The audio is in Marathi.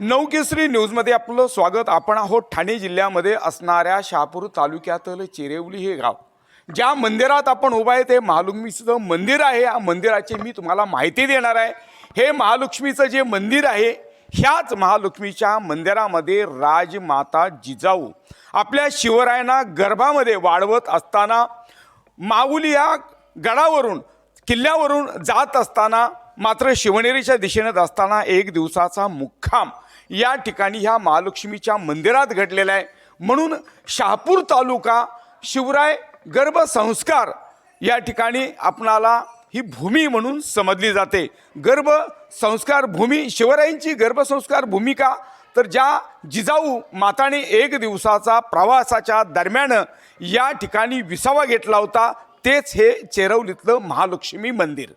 नवकेसरी न्यूजमध्ये आपलं स्वागत. आपण आहोत ठाणे जिल्ह्यामध्ये असणाऱ्या शहापूर तालुक्यातील चिरेवली हे गाव. ज्या मंदिरात आपण उभा आहे ते महालक्ष्मीचं मंदिर आहे. या मंदिराची मी तुम्हाला माहिती देणार आहे. हे महालक्ष्मीचं जे मंदिर आहे ह्याच महालक्ष्मीच्या मंदिरामध्ये राजमाता जिजाऊ आपल्या शिवरायांना गर्भामध्ये वाढवत असताना माऊली या गडावरून किल्ल्यावरून जात असताना मात्र शिवनेरीच्या दिशेनं असताना एक दिवसाचा मुक्काम या ठिकाणी ह्या महालक्ष्मीच्या मंदिरात घडलेला आहे. म्हणून शहापूर तालुका शिवराय गर्भसंस्कार या ठिकाणी आपणाला ही भूमी म्हणून समजली जाते. गर्भ संस्कार भूमी शिवरायांची गर्भसंस्कार भूमिका. तर ज्या जिजाऊ माताने एक दिवसाचा प्रवासाच्या दरम्यान या ठिकाणी विसावा घेतला होता तेच हे चेरवलीतलं महालक्ष्मी मंदिर.